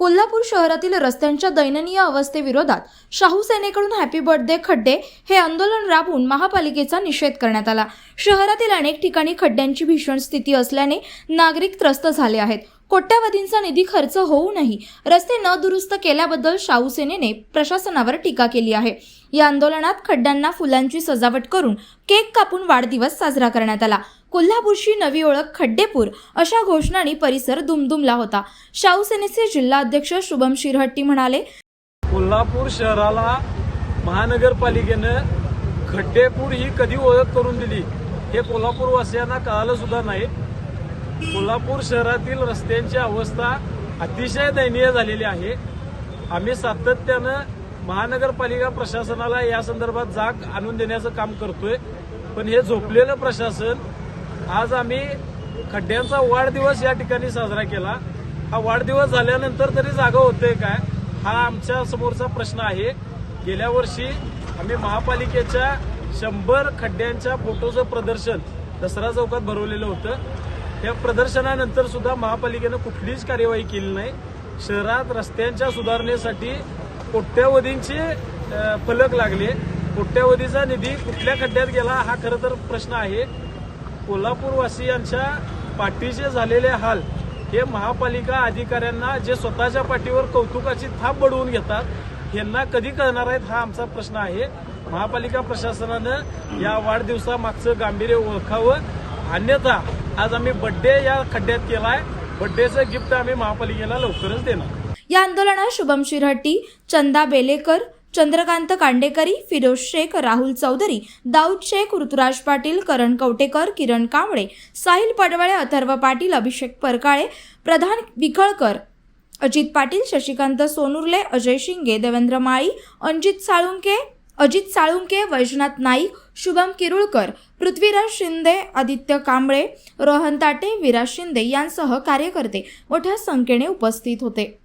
कोल्हापूर शहरातील रस्त्यांच्या दैननीय अवस्थेविरोधात शाहू सेनेकडून हॅपी बर्थडे खड्डे हे आंदोलन राबवून महापालिकेचा निषेध करण्यात आला. शहरातील अनेक ठिकाणी खड्ड्यांची भीषण स्थिती असल्याने नागरिक त्रस्त झाले आहेत. कोट्यावधींचा निधी खर्च होऊनही रस्ते न दुरुस्त केल्याबद्दल शाहू सेनेने प्रशासनावर टीका केली आहे. या आंदोलनात खड्ड्यांना फुलांची सजावट करून केक कापून वाढदिवस साजरा करण्यात आला. कोल्हापूरची नवी ओळख खड्डेपूर अशा घोषणांनी परिसर दुमदुमला होता. शाहू सेनेचे शुभम शिरहट्टी म्हणाले कोल्हापूर शहराला महानगरपालिकेनं खड्डेपूर ही कधी ओळख करून दिली हे कोल्हापूरवासियांना कळालं सुद्धा नाही. कोल्हापूर शहरातील रस्त्यांची अवस्था अतिशय दयनीय झालेली आहे. आम्ही सातत्यानं महानगरपालिका प्रशासनाला या संदर्भात जाग आणून देण्याचं काम करतोय. पण हे झोपलेलं प्रशासन आज आम्ही खड्ड्यांचा वाढदिवस या ठिकाणी साजरा केला. हा वाढदिवस झाल्यानंतर तरी जागा होते काय? हा आमच्या समोरचा प्रश्न आहे. गेल्या वर्षी आम्ही महापालिकेच्या शंभर खड्ड्यांच्या फोटोचं प्रदर्शन दसरा चौकात भरवलेलं होतं. या प्रदर्शनानंतर सुद्धा महापालिकेनं कुठलीच कार्यवाही केली नाही. शहरात रस्त्यांच्या सुधारणेसाठी कोट्यावधींचे फलक लागले. कोट्यावधीचा निधी कुठल्या खड्ड्यात गेला हा खरं तर प्रश्न आहे. कोल्हापूरवासियांच्या पाठीचे झालेले हाल हे महापालिका अधिकाऱ्यांना जे स्वतःच्या पाठीवर कौतुकाची थाप बडवून घेतात यांना कधी कळणार आहेत हा आमचा प्रश्न आहे. महापालिका प्रशासनानं या वाढदिवसामागचं गांभीर्य ओळखावं. अन्यथा आज आम्ही बड्डे या खड्ड्यात केलाय. बड्डेचं गिफ्ट आम्ही महापालिकेला लवकरच देणार. या आंदोलनात शुभम शिरहट्टी चंदा बेलेकर चंद्रकांत कांडेकरी फिरोज शेख राहुल चौधरी दाऊद शेख ऋतुराज पाटील करण कवटेकर किरण कांबळे साहिल पडवळे अथर्व पाटील अभिषेक परकाळे प्रधान विखळकर अजित पाटील शशिकांत सोनुर्ले अजय शिंगे देवेंद्र माळी अंजित साळुंके अजित साळुंके वैजनाथ नाईक शुभम किरुळकर पृथ्वीराज शिंदे आदित्य कांबळे रोहन ताटे विराज शिंदे यांसह कार्यकर्ते मोठ्या संख्येने उपस्थित होते.